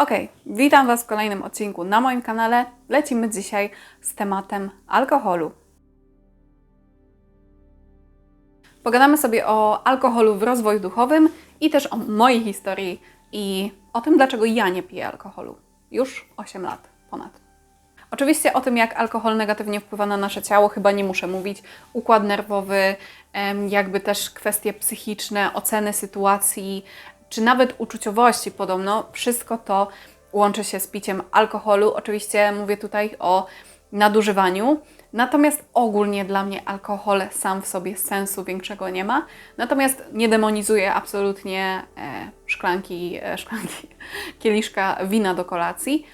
Ok, witam Was w kolejnym odcinku na moim kanale. Lecimy dzisiaj z tematem alkoholu. Pogadamy sobie o alkoholu w rozwoju duchowym i też o mojej historii i o tym, dlaczego ja nie piję alkoholu. Już 8 lat ponad. Oczywiście o tym, jak alkohol negatywnie wpływa na nasze ciało, chyba nie muszę mówić. Układ nerwowy, jakby też kwestie psychiczne, oceny sytuacji, czy nawet uczuciowości podobno, wszystko to łączy się z piciem alkoholu. Oczywiście mówię tutaj o nadużywaniu. Natomiast ogólnie dla mnie alkohol sam w sobie sensu większego nie ma. Natomiast nie demonizuję absolutnie e, szklanki, e, szklanki, kieliszka wina do kolacji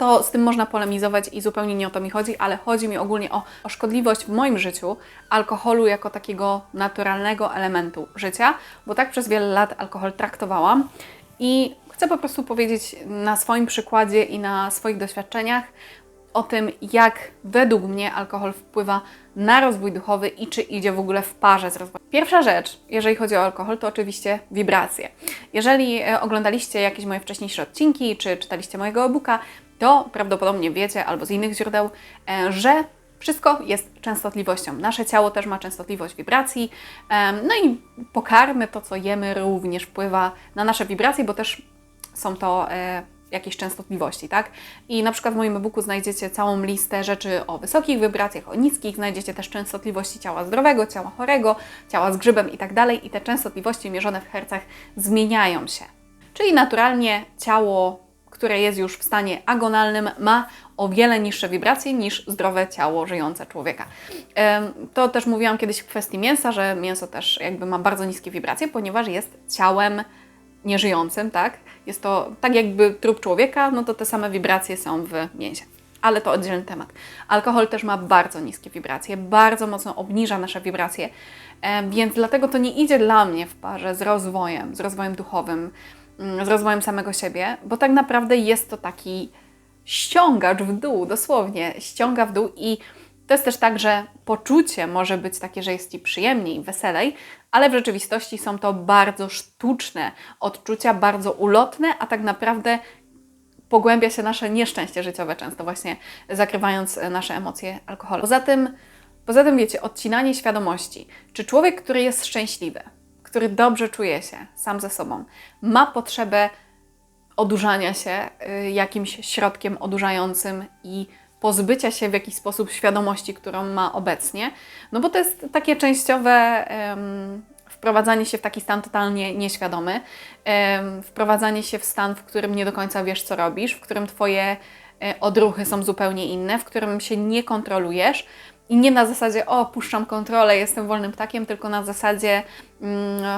to z tym można polemizować i zupełnie nie o to mi chodzi, ale chodzi mi ogólnie o, o szkodliwość w moim życiu alkoholu jako takiego naturalnego elementu życia, bo tak przez wiele lat alkohol traktowałam i chcę po prostu powiedzieć na swoim przykładzie i na swoich doświadczeniach o tym, jak według mnie alkohol wpływa na rozwój duchowy i czy idzie w ogóle w parze z rozwojem. Pierwsza rzecz, jeżeli chodzi o alkohol, to oczywiście wibracje. Jeżeli e, oglądaliście jakieś moje wcześniejsze odcinki, czy czytaliście mojego e-booka, to prawdopodobnie wiecie albo z innych źródeł, e, że wszystko jest częstotliwością. Nasze ciało też ma częstotliwość wibracji. e, No i pokarmy, to co jemy, również wpływa na nasze wibracje, bo też są to e, jakieś częstotliwości, tak? I na przykład w moim e-booku znajdziecie całą listę rzeczy o wysokich wibracjach, o niskich, znajdziecie też częstotliwości ciała zdrowego, ciała chorego, ciała z grzybem i tak dalej. I te częstotliwości mierzone w hercach zmieniają się. Czyli naturalnie ciało które jest już w stanie agonalnym, ma o wiele niższe wibracje niż zdrowe ciało żyjące człowieka. To też mówiłam kiedyś w kwestii mięsa, że mięso też jakby ma bardzo niskie wibracje, ponieważ jest ciałem nieżyjącym, tak? Jest to tak jakby trup człowieka, no to te same wibracje są w mięsie. Ale to oddzielny temat. Alkohol też ma bardzo niskie wibracje, bardzo mocno obniża nasze wibracje, więc dlatego to nie idzie dla mnie w parze z rozwojem, z rozwojem duchowym, z rozwojem samego siebie, bo tak naprawdę jest to taki ściągacz w dół, dosłownie ściąga w dół i to jest też tak, że poczucie może być takie, że jest Ci przyjemniej, weselej, ale w rzeczywistości są to bardzo sztuczne odczucia, bardzo ulotne, a tak naprawdę pogłębia się nasze nieszczęście życiowe często właśnie zakrywając nasze emocje alkoholu. Poza tym, poza tym wiecie, odcinanie świadomości. Czy człowiek, który jest szczęśliwy, który dobrze czuje się sam ze sobą, ma potrzebę odurzania się y, jakimś środkiem odurzającym i pozbycia się w jakiś sposób świadomości, którą ma obecnie, no bo to jest takie częściowe um, wprowadzanie się w taki stan totalnie nieświadomy, um, wprowadzanie się w stan, w którym nie do końca wiesz, co robisz, w którym Twoje e, odruchy są zupełnie inne, w którym się nie kontrolujesz, i nie na zasadzie, o, puszczam kontrolę, jestem wolnym ptakiem, tylko na zasadzie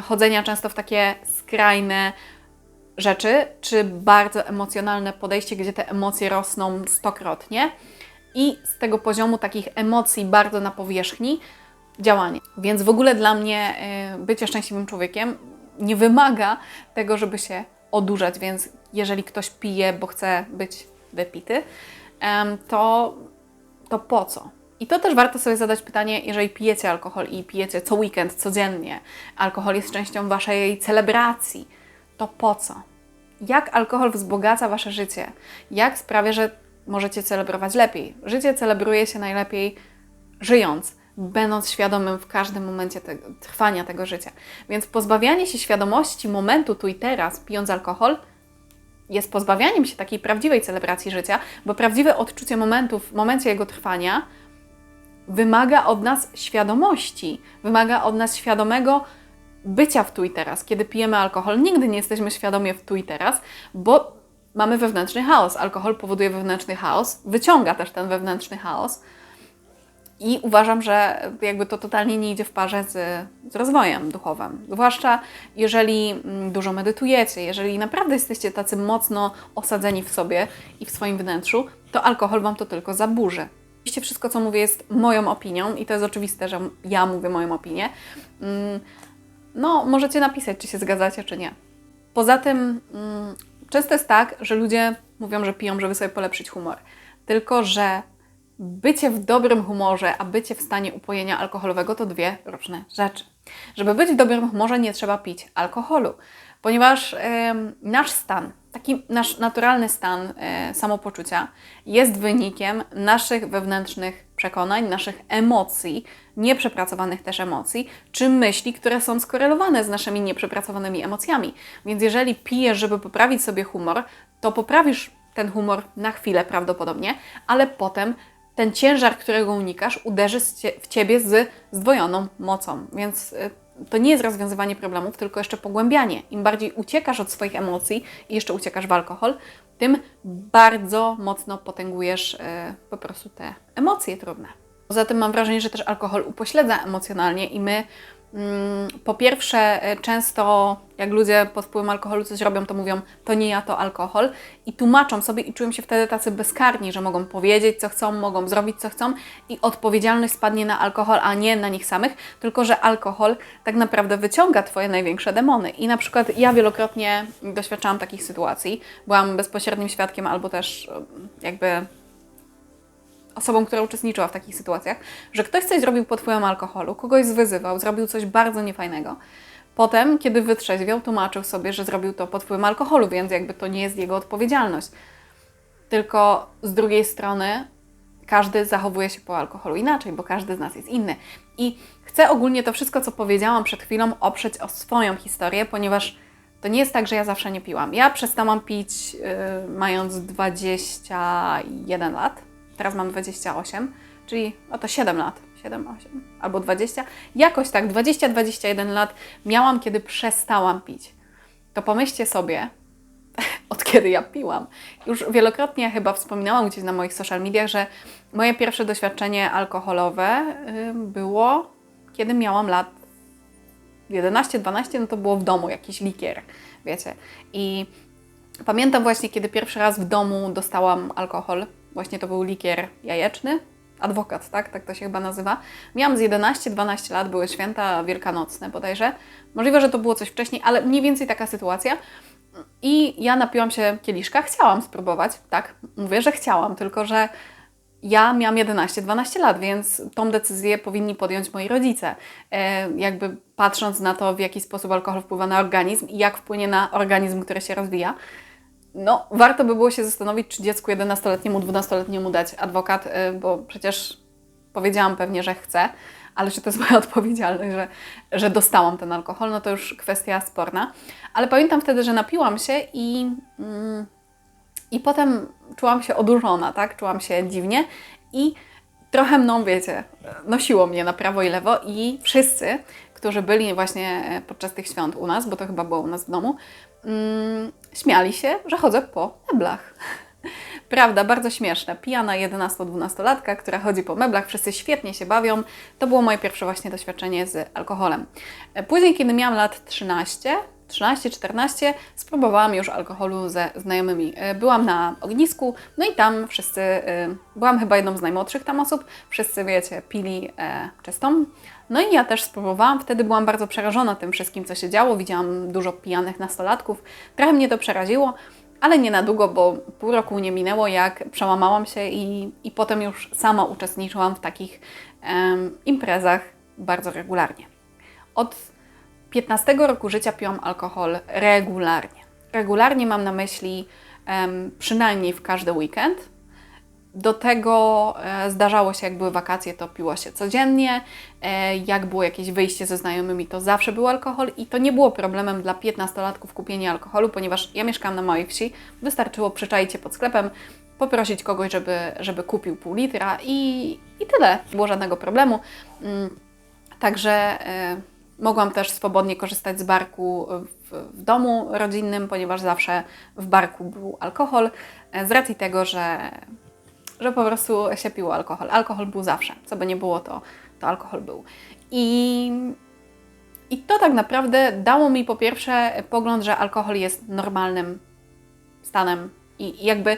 chodzenia często w takie skrajne rzeczy, czy bardzo emocjonalne podejście, gdzie te emocje rosną stokrotnie. I z tego poziomu takich emocji bardzo na powierzchni działanie. Więc w ogóle dla mnie y, bycie szczęśliwym człowiekiem nie wymaga tego, żeby się odurzać, więc jeżeli ktoś pije, bo chce być wypity, to, to po co? I to też warto sobie zadać pytanie, jeżeli pijecie alkohol i pijecie co weekend, codziennie, alkohol jest częścią waszej celebracji, to po co? Jak alkohol wzbogaca wasze życie? Jak sprawia, że możecie celebrować lepiej? Życie celebruje się najlepiej żyjąc, będąc świadomym w każdym momencie trwania tego życia. Więc pozbawianie się świadomości momentu tu i teraz, pijąc alkohol, jest pozbawianiem się takiej prawdziwej celebracji życia, bo prawdziwe odczucie momentu w momencie jego trwania wymaga od nas świadomości, wymaga od nas świadomego bycia w tu i teraz. Kiedy pijemy alkohol, nigdy nie jesteśmy świadomie w tu i teraz, bo mamy wewnętrzny chaos. Alkohol powoduje wewnętrzny chaos, wyciąga też ten wewnętrzny chaos. I uważam, że jakby to totalnie nie idzie w parze z, z rozwojem duchowym. Zwłaszcza jeżeli mm, dużo medytujecie, jeżeli naprawdę jesteście tacy mocno osadzeni w sobie i w swoim wnętrzu, to alkohol Wam to tylko zaburzy. Oczywiście wszystko, co mówię, jest moją opinią i to jest oczywiste, że ja mówię moją opinię. Mm, no, możecie napisać, czy się zgadzacie, czy nie. Poza tym, mm, często jest tak, że ludzie mówią, że piją, żeby sobie polepszyć humor. Tylko, że bycie w dobrym humorze, a bycie w stanie upojenia alkoholowego to dwie różne rzeczy. Żeby być w dobrym humorze, nie trzeba pić alkoholu, ponieważ yy, nasz stan taki nasz naturalny stan e, samopoczucia jest wynikiem naszych wewnętrznych przekonań, naszych emocji, nieprzepracowanych też emocji, czy myśli, które są skorelowane z naszymi nieprzepracowanymi emocjami. Więc jeżeli pijesz, żeby poprawić sobie humor, to poprawisz ten humor na chwilę prawdopodobnie, ale potem ten ciężar, którego unikasz, uderzy w ciebie z zdwojoną mocą. Więc y, to nie jest rozwiązywanie problemów, tylko jeszcze pogłębianie. Im bardziej uciekasz od swoich emocji i jeszcze uciekasz w alkohol, tym bardzo mocno potęgujesz e, po prostu te emocje trudne. Poza tym mam wrażenie, że też alkohol upośledza emocjonalnie i my po pierwsze, e, często jak ludzie pod wpływem alkoholu coś robią, to mówią, to nie ja, to alkohol. I tłumaczą sobie i czują się wtedy tacy bezkarni, że mogą powiedzieć, co chcą, mogą zrobić, co chcą i odpowiedzialność spadnie na alkohol, a nie na nich samych, tylko że alkohol tak naprawdę wyciąga Twoje największe demony. I na przykład ja wielokrotnie doświadczałam takich sytuacji, byłam bezpośrednim świadkiem albo też jakby osobą, która uczestniczyła w takich sytuacjach, że ktoś coś zrobił pod wpływem alkoholu, kogoś zwyzywał, zrobił coś bardzo niefajnego. Potem, kiedy wytrzeźwiał, tłumaczył sobie, że zrobił to pod wpływem alkoholu, więc jakby to nie jest jego odpowiedzialność. Tylko z drugiej strony każdy zachowuje się po alkoholu inaczej, bo każdy z nas jest inny. I chcę ogólnie to wszystko, co powiedziałam przed chwilą, oprzeć o swoją historię, ponieważ to nie jest tak, że ja zawsze nie piłam. Ja przestałam pić yy, mając 21 lat teraz mam 28, czyli oto 7 lat, 7, 8 albo 20, jakoś tak 20-21 lat miałam, kiedy przestałam pić. To pomyślcie sobie, od kiedy ja piłam. Już wielokrotnie chyba wspominałam gdzieś na moich social mediach, że moje pierwsze doświadczenie alkoholowe było, kiedy miałam lat 11-12, no to było w domu jakiś likier, wiecie. I pamiętam właśnie, kiedy pierwszy raz w domu dostałam alkohol, Właśnie to był likier jajeczny, adwokat, tak? Tak to się chyba nazywa. Miałam z 11-12 lat, były święta wielkanocne bodajże. Możliwe, że to było coś wcześniej, ale mniej więcej taka sytuacja. I ja napiłam się kieliszka, chciałam spróbować, tak? Mówię, że chciałam, tylko że ja miałam 11-12 lat, więc tą decyzję powinni podjąć moi rodzice. E, jakby patrząc na to, w jaki sposób alkohol wpływa na organizm i jak wpłynie na organizm, który się rozwija no, warto by było się zastanowić, czy dziecku 11-letniemu, 12-letniemu dać adwokat, y, bo przecież powiedziałam pewnie, że chcę, ale czy to jest moja odpowiedzialność, że, że dostałam ten alkohol, no to już kwestia sporna. Ale pamiętam wtedy, że napiłam się i, mm, i potem czułam się odurzona, tak? Czułam się dziwnie i trochę mną, wiecie, nosiło mnie na prawo i lewo i wszyscy, którzy byli właśnie podczas tych świąt u nas, bo to chyba było u nas w domu, mm, śmiali się, że chodzę po meblach. Prawda, bardzo śmieszne. Pijana 11-12-latka, która chodzi po meblach, wszyscy świetnie się bawią. To było moje pierwsze właśnie doświadczenie z alkoholem. Później, kiedy miałam lat 13, 13-14 spróbowałam już alkoholu ze znajomymi. Byłam na ognisku, no i tam wszyscy, y, byłam chyba jedną z najmłodszych tam osób, wszyscy, wiecie, pili e, czystą. No i ja też spróbowałam, wtedy byłam bardzo przerażona tym wszystkim, co się działo. Widziałam dużo pijanych nastolatków. Trochę mnie to przeraziło, ale nie na długo, bo pół roku nie minęło, jak przełamałam się i, i potem już sama uczestniczyłam w takich imprezach bardzo regularnie. Od 15 roku życia piłam alkohol regularnie. Regularnie mam na myśli um, przynajmniej w każdy weekend, do tego e, zdarzało się, jak były wakacje, to piło się codziennie. E, jak było jakieś wyjście ze znajomymi, to zawsze był alkohol i to nie było problemem dla 15-latków kupienie alkoholu, ponieważ ja mieszkałam na małej wsi. Wystarczyło przyczaić się pod sklepem, poprosić kogoś, żeby, żeby kupił pół litra i, i tyle. Nie było żadnego problemu. Mm, także e, mogłam też swobodnie korzystać z barku w, w domu rodzinnym, ponieważ zawsze w barku był alkohol. Z racji tego, że że po prostu się piło alkohol. Alkohol był zawsze, co by nie było, to, to alkohol był. I, I to tak naprawdę dało mi po pierwsze pogląd, że alkohol jest normalnym stanem i jakby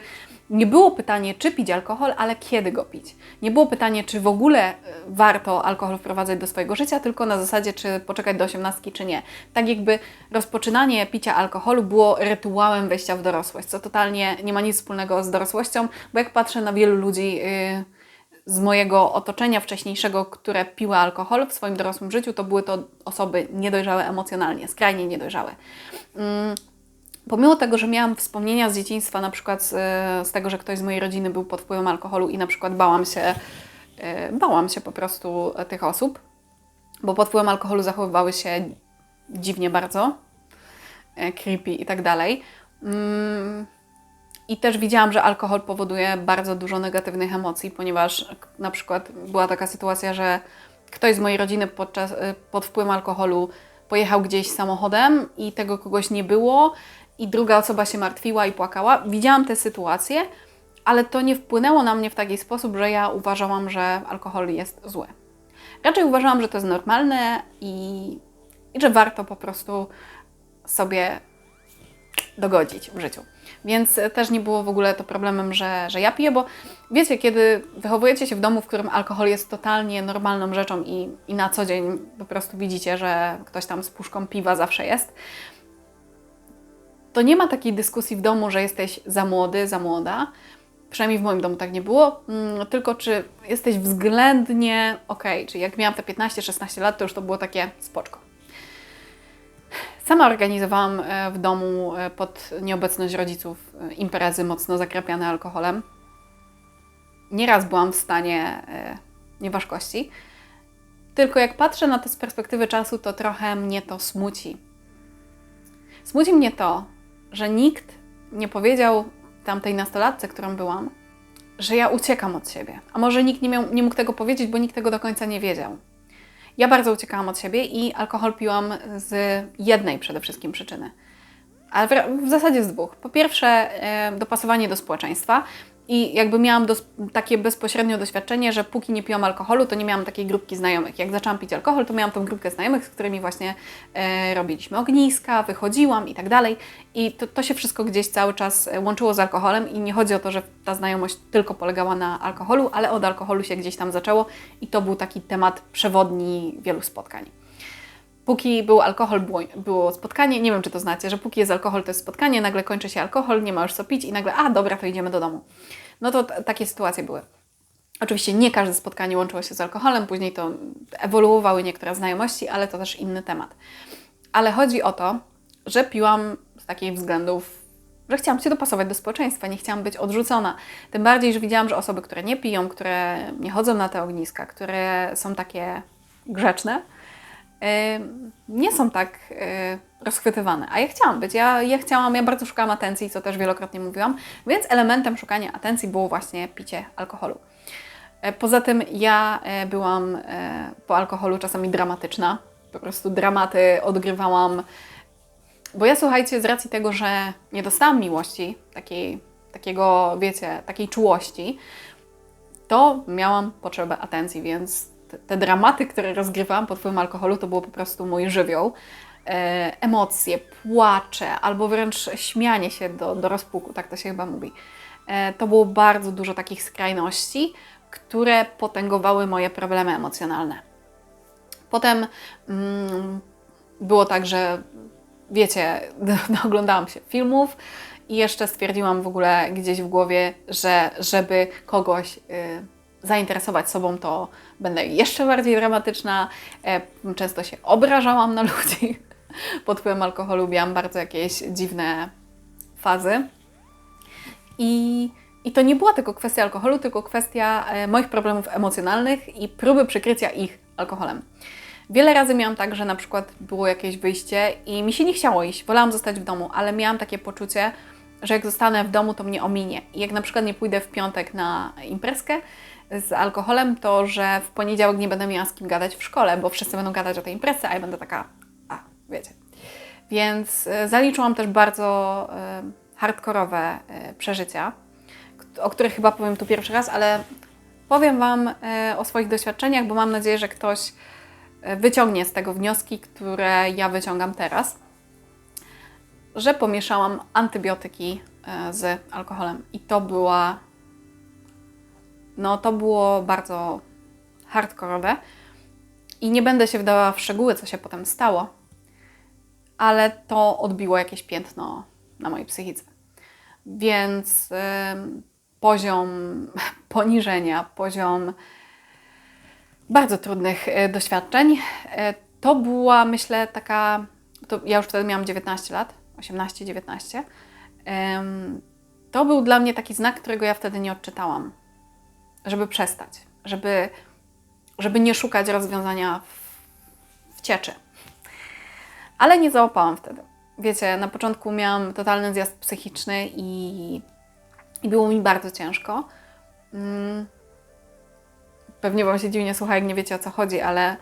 nie było pytanie, czy pić alkohol, ale kiedy go pić. Nie było pytanie, czy w ogóle e, warto alkohol wprowadzać do swojego życia, tylko na zasadzie, czy poczekać do osiemnastki, czy nie. Tak jakby rozpoczynanie picia alkoholu było rytuałem wejścia w dorosłość, co totalnie nie ma nic wspólnego z dorosłością, bo jak patrzę na wielu ludzi yy, z mojego otoczenia wcześniejszego, które piły alkohol w swoim dorosłym życiu, to były to osoby niedojrzałe emocjonalnie, skrajnie niedojrzałe. Yy Pomimo tego, że miałam wspomnienia z dzieciństwa, na przykład z, z tego, że ktoś z mojej rodziny był pod wpływem alkoholu i na przykład bałam się, e, bałam się po prostu tych osób, bo pod wpływem alkoholu zachowywały się dziwnie bardzo, e, creepy i tak dalej. Mm, I też widziałam, że alkohol powoduje bardzo dużo negatywnych emocji, ponieważ na przykład była taka sytuacja, że ktoś z mojej rodziny podczas, e, pod wpływem alkoholu pojechał gdzieś samochodem i tego kogoś nie było i druga osoba się martwiła i płakała. Widziałam te sytuacje, ale to nie wpłynęło na mnie w taki sposób, że ja uważałam, że alkohol jest zły. Raczej uważałam, że to jest normalne i, i że warto po prostu sobie dogodzić w życiu. Więc też nie było w ogóle to problemem, że, że ja piję, bo wiecie, kiedy wychowujecie się w domu, w którym alkohol jest totalnie normalną rzeczą i, i na co dzień po prostu widzicie, że ktoś tam z puszką piwa zawsze jest, to nie ma takiej dyskusji w domu, że jesteś za młody, za młoda. Przynajmniej w moim domu tak nie było, mm, tylko czy jesteś względnie ok, czyli jak miałam te 15-16 lat, to już to było takie spoczko. Sama organizowałam e, w domu e, pod nieobecność rodziców e, imprezy mocno zakrapiane alkoholem. Nieraz byłam w stanie nieważkości. Tylko jak patrzę na to z perspektywy czasu, to trochę mnie to smuci. Smuci mnie to, że nikt nie powiedział tamtej nastolatce, którą byłam, że ja uciekam od siebie. A może nikt nie, miał, nie mógł tego powiedzieć, bo nikt tego do końca nie wiedział. Ja bardzo uciekałam od siebie i alkohol piłam z jednej przede wszystkim przyczyny. Ale w, w zasadzie z dwóch. Po pierwsze, e, dopasowanie do społeczeństwa. I jakby miałam dos- takie bezpośrednie doświadczenie, że póki nie piłam alkoholu, to nie miałam takiej grupki znajomych. Jak zaczęłam pić alkohol, to miałam tą grupkę znajomych, z którymi właśnie e, robiliśmy ogniska, wychodziłam i tak dalej. I to, to się wszystko gdzieś cały czas e, łączyło z alkoholem i nie chodzi o to, że ta znajomość tylko polegała na alkoholu, ale od alkoholu się gdzieś tam zaczęło i to był taki temat przewodni wielu spotkań póki był alkohol, było, spotkanie. Nie wiem, czy to znacie, że póki jest alkohol, to jest spotkanie, nagle kończy się alkohol, nie ma już co pić i nagle, a dobra, to idziemy do domu. No to takie sytuacje były. Oczywiście nie każde spotkanie łączyło się z alkoholem, później to ewoluowały niektóre znajomości, ale to też inny temat. Ale chodzi o to, że piłam z takich względów, że chciałam się dopasować do społeczeństwa, nie chciałam być odrzucona. Tym bardziej, że widziałam, że osoby, które nie piją, które nie chodzą na te ogniska, które są takie grzeczne, nie są tak rozchwytywane. A ja chciałam być. Ja, ja chciałam, ja bardzo szukałam atencji, co też wielokrotnie mówiłam, więc elementem szukania atencji było właśnie picie alkoholu. E, poza tym ja e, byłam e, po alkoholu czasami dramatyczna. Po prostu dramaty odgrywałam. Bo ja słuchajcie, z racji tego, że nie dostałam miłości, takiej, takiego, wiecie, takiej czułości, to miałam potrzebę atencji, więc te, dramaty, które rozgrywałam pod wpływem alkoholu, to było po prostu mój żywioł. E, emocje, płacze albo wręcz śmianie się do, do rozpuku, tak to się chyba mówi. E, to było bardzo dużo takich skrajności, które potęgowały moje problemy emocjonalne. Potem mm, było tak, że wiecie, oglądałam się filmów i jeszcze stwierdziłam w ogóle gdzieś w głowie, że żeby kogoś. Y, zainteresować sobą, to będę jeszcze bardziej dramatyczna. E, często się obrażałam na ludzi. Pod wpływem alkoholu miałam bardzo jakieś dziwne fazy. I, I to nie była tylko kwestia alkoholu, tylko kwestia e, moich problemów emocjonalnych i próby przykrycia ich alkoholem. Wiele razy miałam tak, że na przykład było jakieś wyjście i mi się nie chciało iść, wolałam zostać w domu, ale miałam takie poczucie, że jak zostanę w domu, to mnie ominie. I jak na przykład nie pójdę w piątek na imprezkę, z alkoholem, to że w poniedziałek nie będę miała z kim gadać w szkole, bo wszyscy będą gadać o tej imprezie, a ja będę taka, a, wiecie. Więc e, zaliczyłam też bardzo e, hardkorowe e, przeżycia, o których chyba powiem tu pierwszy raz, ale powiem Wam o swoich doświadczeniach, bo mam nadzieję, że ktoś wyciągnie z tego wnioski, które ja wyciągam teraz, że pomieszałam antybiotyki z alkoholem i to była no to było bardzo hardkorowe. I nie będę się wdawała w szczegóły, co się potem stało, ale to odbiło jakieś piętno na mojej psychice. Więc poziom poniżenia, poziom bardzo trudnych y, doświadczeń, y, to była, myślę, taka. To ja już wtedy miałam 19 lat, 18-19, em, to był dla mnie taki znak, którego ja wtedy nie odczytałam. Żeby przestać, żeby, żeby nie szukać rozwiązania w, w cieczy. Ale nie załapałam wtedy. Wiecie, na początku miałam totalny zjazd psychiczny i, i było mi bardzo ciężko. Mm. Pewnie Wam się dziwnie słucha, jak nie wiecie o co chodzi, ale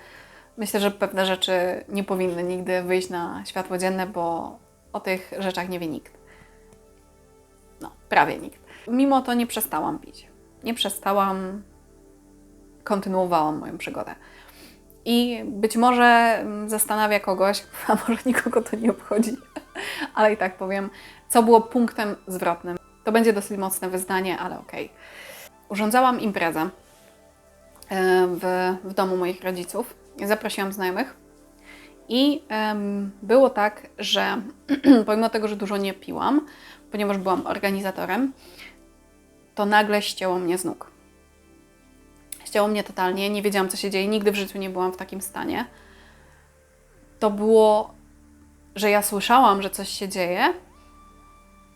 myślę, że pewne rzeczy nie powinny nigdy wyjść na światło dzienne, bo o tych rzeczach nie wie nikt. No, prawie nikt. Mimo to nie przestałam pić. Nie przestałam, kontynuowałam moją przygodę. I być może mm, zastanawia kogoś, a może nikogo to nie obchodzi, ale i tak powiem, co było punktem zwrotnym. To będzie dosyć mocne wyznanie, ale okej. Okay. Urządzałam imprezę e, w, w domu moich rodziców. Zaprosiłam znajomych. I um, było tak, że pomimo tego, że dużo nie piłam, ponieważ byłam organizatorem, to nagle ścięło mnie z nóg. Ścięło mnie totalnie, nie wiedziałam, co się dzieje, nigdy w życiu nie byłam w takim stanie. To było, że ja słyszałam, że coś się dzieje,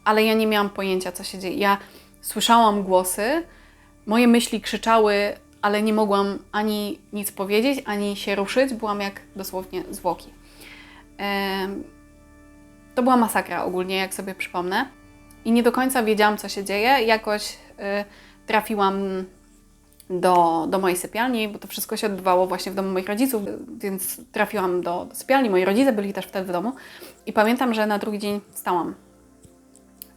ale ja nie miałam pojęcia, co się dzieje. Ja słyszałam głosy, moje myśli krzyczały, ale nie mogłam ani nic powiedzieć, ani się ruszyć. Byłam jak dosłownie zwłoki. To była masakra ogólnie, jak sobie przypomnę. I nie do końca wiedziałam, co się dzieje. Jakoś trafiłam do, do mojej sypialni, bo to wszystko się odbywało właśnie w domu moich rodziców, więc trafiłam do, do sypialni. Moi rodzice byli też wtedy w domu. I pamiętam, że na drugi dzień stałam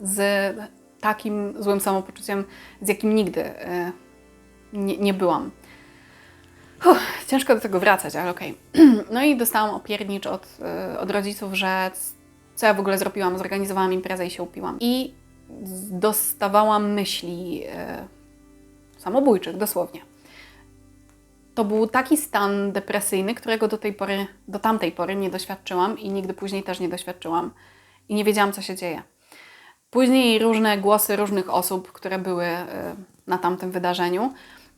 z takim złym samopoczuciem, z jakim nigdy y, nie, nie byłam. Uff, ciężko do tego wracać, ale okej. Okay. No i dostałam opiernicz od, y, od rodziców, że co ja w ogóle zrobiłam, zorganizowałam imprezę i się upiłam. I dostawałam myśli y, samobójczych, dosłownie. To był taki stan depresyjny, którego do tej pory, do tamtej pory nie doświadczyłam i nigdy później też nie doświadczyłam. I nie wiedziałam, co się dzieje. Później różne głosy różnych osób, które były y, na tamtym wydarzeniu,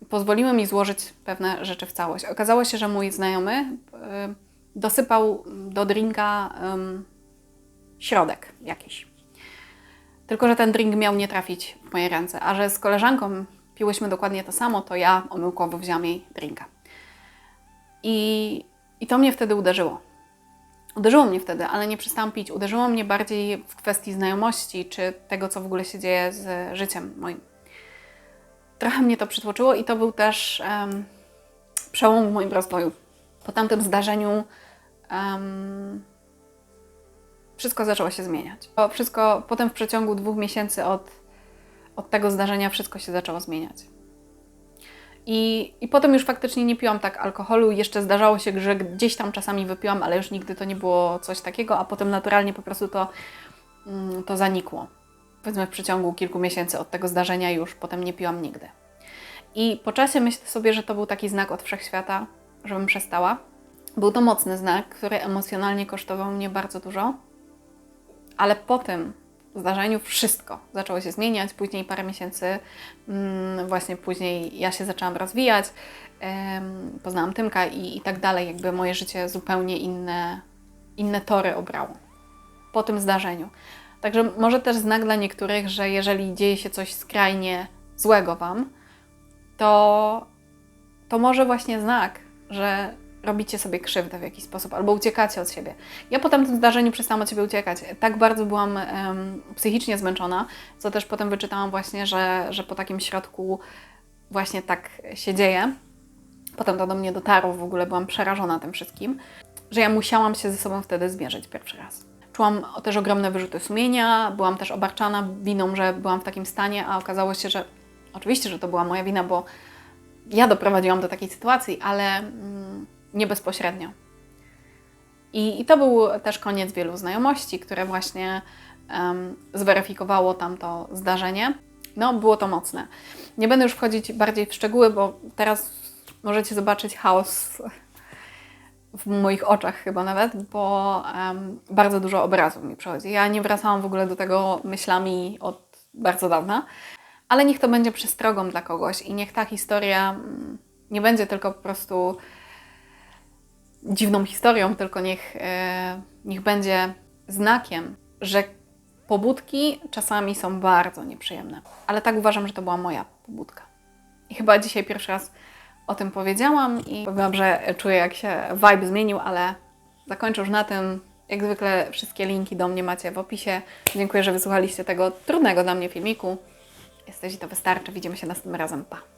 pozwoliły mi złożyć pewne rzeczy w całość. Okazało się, że mój znajomy y, dosypał do drinka środek jakiś. Tylko, że ten drink miał nie trafić w moje ręce, a że z koleżanką piłyśmy dokładnie to samo, to ja omyłkowo wziąłam jej drinka. I, I to mnie wtedy uderzyło. Uderzyło mnie wtedy, ale nie przestałam pić. Uderzyło mnie bardziej w kwestii znajomości, czy tego, co w ogóle się dzieje z życiem moim. Trochę mnie to przytłoczyło i to był też um, przełom w moim rozwoju. Po tamtym zdarzeniu um, wszystko zaczęło się zmieniać. Wszystko, potem w przeciągu dwóch miesięcy od, od tego zdarzenia wszystko się zaczęło zmieniać. I, I potem już faktycznie nie piłam tak alkoholu. Jeszcze zdarzało się, że gdzieś tam czasami wypiłam, ale już nigdy to nie było coś takiego, a potem naturalnie po prostu to, mm, to zanikło. Powiedzmy w przeciągu kilku miesięcy od tego zdarzenia już potem nie piłam nigdy. I po czasie myślę sobie, że to był taki znak od wszechświata, żebym przestała. Był to mocny znak, który emocjonalnie kosztował mnie bardzo dużo, ale po tym zdarzeniu wszystko zaczęło się zmieniać. Później parę miesięcy, mm, właśnie później ja się zaczęłam rozwijać, poznałam Tymka i, i tak dalej. Jakby moje życie zupełnie inne, inne tory obrało po tym zdarzeniu. Także może też znak dla niektórych, że jeżeli dzieje się coś skrajnie złego Wam, to, to może właśnie znak, że robicie sobie krzywdę w jakiś sposób albo uciekacie od siebie. Ja po tym zdarzeniu przestałam od siebie uciekać. Tak bardzo byłam um, psychicznie zmęczona, co też potem wyczytałam właśnie, że, że po takim środku właśnie tak się dzieje. Potem to do mnie dotarło, w ogóle byłam przerażona tym wszystkim, że ja musiałam się ze sobą wtedy zmierzyć pierwszy raz. Czułam też ogromne wyrzuty sumienia, byłam też obarczana winą, że byłam w takim stanie, a okazało się, że oczywiście, że to była moja wina, bo ja doprowadziłam do takiej sytuacji, ale mm, nie bezpośrednio. I, I, to był też koniec wielu znajomości, które właśnie um, zweryfikowało tamto zdarzenie. No, było to mocne. Nie będę już wchodzić bardziej w szczegóły, bo teraz możecie zobaczyć chaos w moich oczach chyba nawet, bo um, bardzo dużo obrazów mi przychodzi. Ja nie wracałam w ogóle do tego myślami od bardzo dawna, ale niech to będzie przestrogą dla kogoś i niech ta historia mm, nie będzie tylko po prostu dziwną historią, tylko niech, e, niech będzie znakiem że pobudki czasami są bardzo nieprzyjemne. Ale tak uważam, że to była moja pobudka. I chyba dzisiaj pierwszy raz o tym powiedziałam i powiem, że czuję, jak się vibe zmienił, ale zakończę już na tym. Jak zwykle wszystkie linki do mnie macie w opisie. Dziękuję, że wysłuchaliście tego trudnego dla mnie filmiku. Jesteś i to wystarczy. Widzimy się następnym razem. Pa!